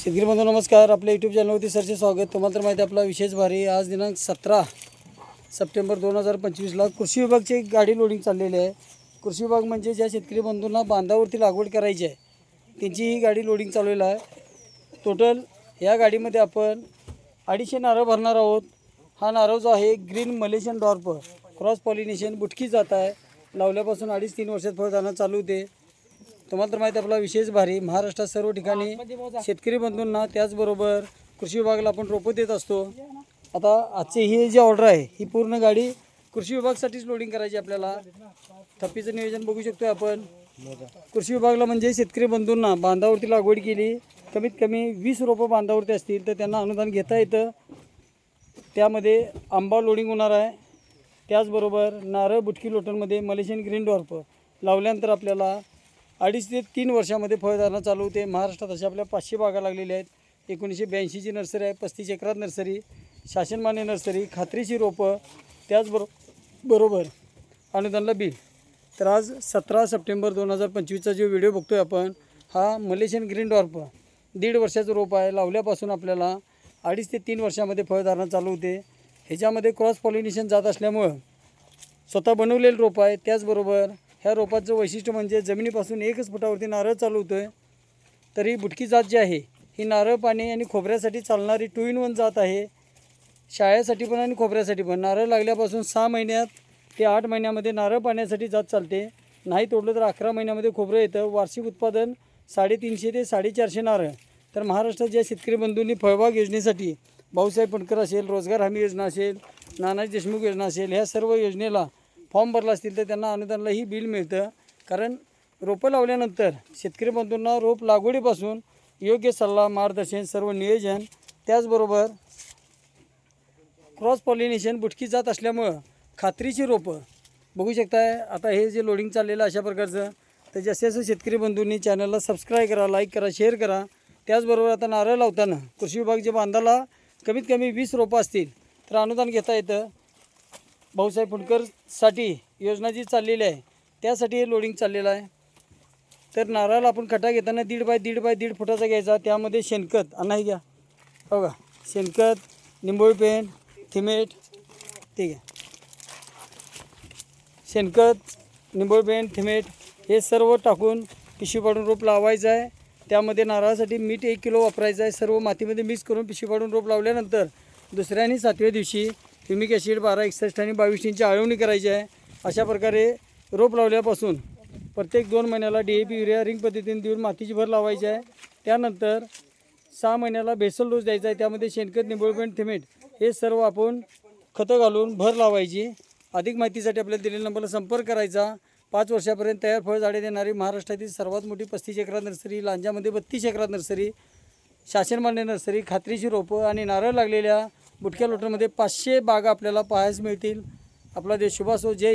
शेतकरी बंधू नमस्कार. आपल्या यूट्यूब चॅनलवरती सरचे स्वागत. तुम्हाला तर माहिती आपला विशेष भारी आज दिनांक सतरा सप्टेंबर दोन हजार पंचवीसला कृषी विभागची एक गाडी लोडिंग चाललेली आहे. कृषी विभाग म्हणजे ज्या शेतकरी बंधूंना बांधावरती लागवड करायची आहे त्यांची ही गाडी लोडिंग चालवलेलं आहे. टोटल या गाडीमध्ये आपण अडीचशे नारळ भरणार आहोत. हा नारळ जो आहे green Malaysian dwarf cross pollination बुटकी जात आहे. लावल्यापासून अडीच तीन वर्षात फळ जाणं चालू होते. तुम्हाला तर माहिती आहे आपला विशेष भारी. महाराष्ट्रात सर्व ठिकाणी शेतकरी बंधूंना त्याचबरोबर कृषी विभागाला आपण रोपं देत असतो. आता आजची ही जी ऑर्डर आहे ही पूर्ण गाडी कृषी विभागासाठीच लोडिंग करायची आपल्याला. थप्पीचं नियोजन बघू शकतो आपण. कृषी विभागाला म्हणजे शेतकरी बंधूंना बांधावरती लागवड केली. कमीत कमी वीस रोपं बांधावरती असतील तर त्यांना अनुदान घेता येतं. त्यामध्ये आंबा लोडिंग होणार आहे. त्याचबरोबर नारळ बुटकी लोटनमध्ये मलेशियन ग्रीन डॉर्प लावल्यानंतर आपल्याला अडीच ते तीन वर्षामध्ये फळधारणा चालू होते. महाराष्ट्रात अशा आपल्या पाचशे बागा लागलेल्या आहेत. एकोणीसशे ब्याऐंशीची नर्सरी आहे पस्तीस एकरात नर्सरी शासनमान्य नर्सरी खात्रीची रोपं त्याचबरो बरोबर अनुदानला बिल. तर आज सतरा सप्टेंबर दोन हजार पंचवीसचा जो व्हिडिओ बघतो आहे आपण हा मलेशियन ग्रीन डॉर्प. दीड वर्षाचं रोप आहे. लावल्यापासून आपल्याला अडीच ते तीन वर्षामध्ये फळधारणा चालू होते. ह्याच्यामध्ये क्रॉस पॉलिनेशन जात असल्यामुळं स्वतः बनवलेलं रोप आहे. त्याचबरोबर ह्या रोपाचं वैशिष्ट्य म्हणजे जमिनीपासून एकच फुटावरती नारळ चालू होतो आहे तरी बुटकी जात जी आहे ही नारळ पाणी आणि खोबऱ्यासाठी चालणारी टू इन वन जात आहे. शाळेसाठी पण आणि खोबऱ्यासाठी पण. नारळ लागल्यापासून सहा महिन्यात ते आठ महिन्यामध्ये नारळ पाण्यासाठी जात चालते. नाही तोडलं तर अकरा महिन्यामध्ये खोबरं येतं. वार्षिक उत्पादन साडेतीनशे ते साडेचारशे नारळ. तर महाराष्ट्रात ज्या शेतकरी बंधूंनी फळबाग योजनेसाठी भाऊसाहेब फणकर असेल रोजगार हमी योजना असेल नानाजी देशमुख योजना असेल ह्या सर्व योजनेला फॉर्म भरला असतील तर त्यांना अनुदानलाही बिल मिळतं. कारण रोपं लावल्यानंतर शेतकरी बंधूंना रोप लागवडीपासून योग्य सल्ला मार्गदर्शन सर्व नियोजन त्याचबरोबर क्रॉस पॉलिनेशन बुटकी जात असल्यामुळं खात्रीची रोपं. बघू शकताय आता हे जे लोडिंग चाललेलं अशा प्रकारचं तर जसे जसं शेतकरी बंधूंनी चॅनलला सबस्क्राईब करा लाईक करा शेअर करा. त्याचबरोबर आता नारळ लावताना कृषी विभाग जे बांधाला कमीत कमी वीस रोपं असतील तर अनुदान घेता येतं. भाऊसाहेब फुंडकरसाठी योजना जी चाललेली आहे त्यासाठी हे लोडिंग चाललेलं आहे. तर नारळाला आपण खटा घेताना दीड बाय दीड बाय दीड फुटाचा घ्यायचा. त्यामध्ये शेणखत नाही घ्या. हो का? शेणखत निंबोळी पेंट थिमेट ठीक आहे शेणखत निंबोळी पेंट थिमेट हे सर्व टाकून पिशवी पाडून रोप लावायचं आहे. त्यामध्ये नारळासाठी मीठ एक किलो वापरायचं आहे. सर्व मातीमध्ये मिक्स करून पिशवी पाडून रोप लावल्यानंतर दुसऱ्या आणि सातव्या दिवशी ह्युमिक ॲसिड बारा एकसष्ट आणि बावीस इंची आळवणी करायची आहे. अशा प्रकारे रोप लावल्यापासून प्रत्येक दोन महिन्याला D A P urea ring पद्धतीने देऊन मातीची भर लावायची आहे. त्यानंतर सहा महिन्याला बेसल डोस द्यायचा आहे. त्यामध्ये शेणखत निंबोळपेंट थिमेट हे सर्व आपण खतं घालून भर लावायची. अधिक माहितीसाठी आपल्याला दिलेल्या नंबरला संपर्क करायचा. पाच वर्षापर्यंत तयार फळझाडे देणारी महाराष्ट्रातील सर्वात मोठी पस्तीस एकरात नर्सरी लांजामध्ये बत्तीस एकरात नर्सरी शासनमान्य नर्सरी खात्रीची रोपं आणि नारळ लागलेल्या बुटक्या लोटरमध्ये पाचशे बागा आपल्याला पाहायला मिळतील. आपला देश शुभासो हो, जय